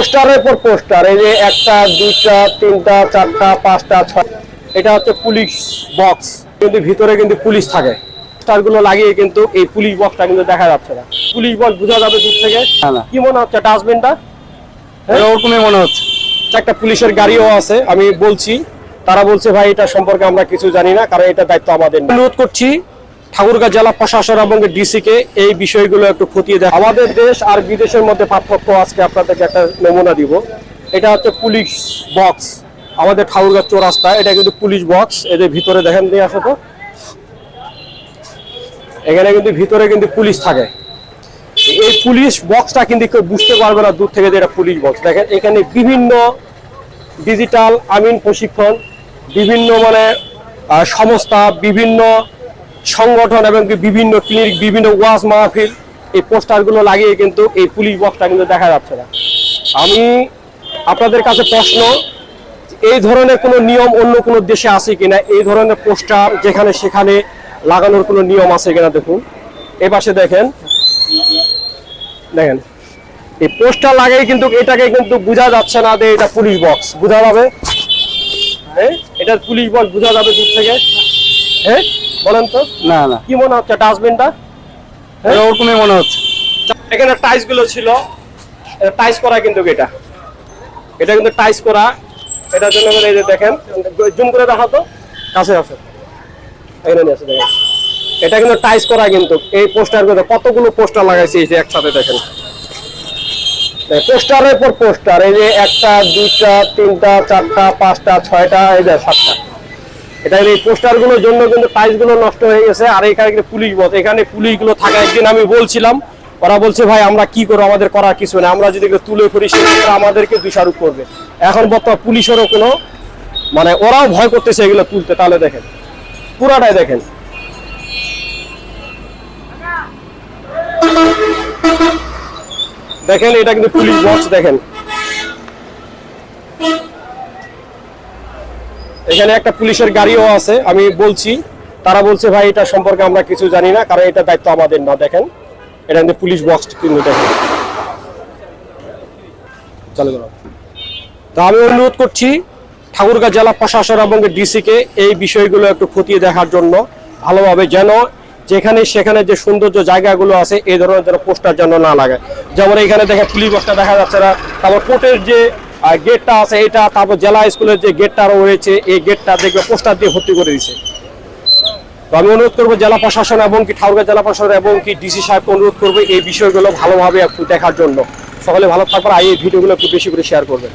পোস্টারের পর পোস্টার এই যে একটা দুইটা তিনটা চারটা পাঁচটা ছয় এটা হচ্ছে পুলিশ বক্স। কিন্তু ভিতরে কিন্তু পুলিশ থাকে। পোস্টারগুলো লাগিয়ে কিন্তু এই পুলিশ বক্সটা কিন্তু দেখা যাচ্ছে না। পুলিশ বক্স বোঝা যাবে দূর থেকে। কি মনে হচ্ছে ডাস্টবিনটা? ওরকমই মনে হচ্ছে। একটা পুলিশের গাড়িও আছে আমি বলছি। তারা বলছে ভাই এটা সম্পর্কে আমরা কিছু জানি না কারণ এটা দায়িত্ব আমাদের। অনুরোধ করছি ঠাকুরগাঁ জেলা প্রশাসন এবং ডিসি কে এই বিষয়গুলো একটু খতিয়ে দেয় আমাদের দেশ আর বিদেশের মধ্যে পার্থক্য আজকে আপনাদেরকে একটা নমুনা দিব। এটা হচ্ছে পুলিশ বক্স। আমাদের ঠাকুরগাঁ চৌরাস্তা, এটা কিন্তু পুলিশ বক্স। এদের ভিতরে দেখেন দিয়ে আসো তো। এখানে কিন্তু ভিতরে কিন্তু পুলিশ থাকে। এই পুলিশ বক্সটা কিন্তু কেউ বুঝতে পারবে না দূর থেকে যে এটা পুলিশ বক্স। দেখেন, এখানে বিভিন্ন ডিজিটাল আমিন প্রশিক্ষণ, বিভিন্ন মানে সংস্থা, বিভিন্ন সংগঠন এবং বিভিন্ন ক্লিনিক বিভিন্ন ওয়াজ মাহফিল, এই পোস্টারগুলো লাগিয়ে কিন্তু এই পুলিশ বক্সটা কিন্তু দেখা যাচ্ছে না। আমি আপনাদের কাছে প্রশ্ন, এই ধরনের কোনো নিয়ম অন্য কোনো দেশে আছে কিনা? এই ধরনের পোস্টার যেখানে সেখানে লাগানোর কোনো নিয়ম আছে কিনা দেখুন। এ পাশে দেখেন। দেখেন। এই পোস্টার লাগাই কিন্তু এটাকে কিন্তু বোঝা যাচ্ছে না যে এটা পুলিশ বক্স বোঝা যাবে? হ্যাঁ? এটা পুলিশ বক্স বোঝা যাবে দূর থেকে। হ্যাঁ? বলেন তো। না না। কি মনে হচ্ছে ডাস্টবিনটা ওরকমই মনে হচ্ছে। এখানে টাইলসগুলো ছিল। টাইস করা কিন্তু এটা। এটা কিন্তু টাইস করা। এটার জন্য এই যে দেখেন জুম করে দেখা তো। কাছে আছে এখানে নিয়ে আসে দেখেন। এটা কিন্তু টাইস করা কিন্তু। এই পোস্টারগুলো কতগুলো পোস্টার লাগাইছে এই যে একসাথে দেখেন। পোস্টারের পর পোস্টার এই যে একটা দুইটা তিনটা চারটা পাঁচটা ছয়টা এই যে সাতটা। এটা এই পোস্টারগুলোর জন্য কিন্তু টাইলসগুলো নষ্ট হয়ে গেছে। আর এখানে পুলিশ বস এখানে পুলিশগুলো থাকা। একদিন আমি বলছিলাম, ওরা বলছে, ভাই, আমরা কি করব? আমাদের করার কিছু নেই। আমরা যদি তুলে ফেরি সেক্ষেত্রে আমাদেরকে দোষারোপ করবে। এখন বর্তমান পুলিশেরও কোনো মানে ওরাও ভয় করতেছে এগুলো তুলতে। তাহলে দেখেন, পুরাটাই দেখেন। দেখেন, এটা কিন্তু পুলিশ বক্স, দেখেন। এখানে একটা পুলিশের গাড়িও আছে, আমি বলছি। তারা বলছে, ভাই, এটা সম্পর্কে আমরা কিছু জানি না, কারণ এটা দায়িত্ব আমাদের না, দেখেন। এটা কিন্তু পুলিশ বক্স কিন্তু দেখেন। তা আমি অনুরোধ করছি, ঠাকুরগাঁ জেলা প্রশাসন এবং ডিসি কে এই বিষয়গুলো একটু খতিয়ে দেখার জন্য, ভালোভাবে যেন যেখানে সেখানে যে সৌন্দর্য জায়গাগুলো আছে, এই ধরনের যেন পোস্টার যেন না লাগে। যেমন এখানে দেখে পুলিশ বক্সটা দেখা যাচ্ছে না। তারপর কোর্টের যে গেটটা আছে, এটা তারপর জেলা স্কুলের যে গেটটা রয়েছে, এই গেটটা দেখবে পোস্টার দিয়ে ভর্তি করে দিছে তো আমি অনুরোধ করব জেলা প্রশাসন এবং কি ঠাকুরগাঁ জেলা প্রশাসন এবং কি ডিসি সাহেবকে অনুরোধ করব এই বিষয়গুলো ভালোভাবে একটু দেখার জন্য। সকলে ভালো থাকবে আর এই ভিডিওগুলো একটু বেশি করে শেয়ার করবেন।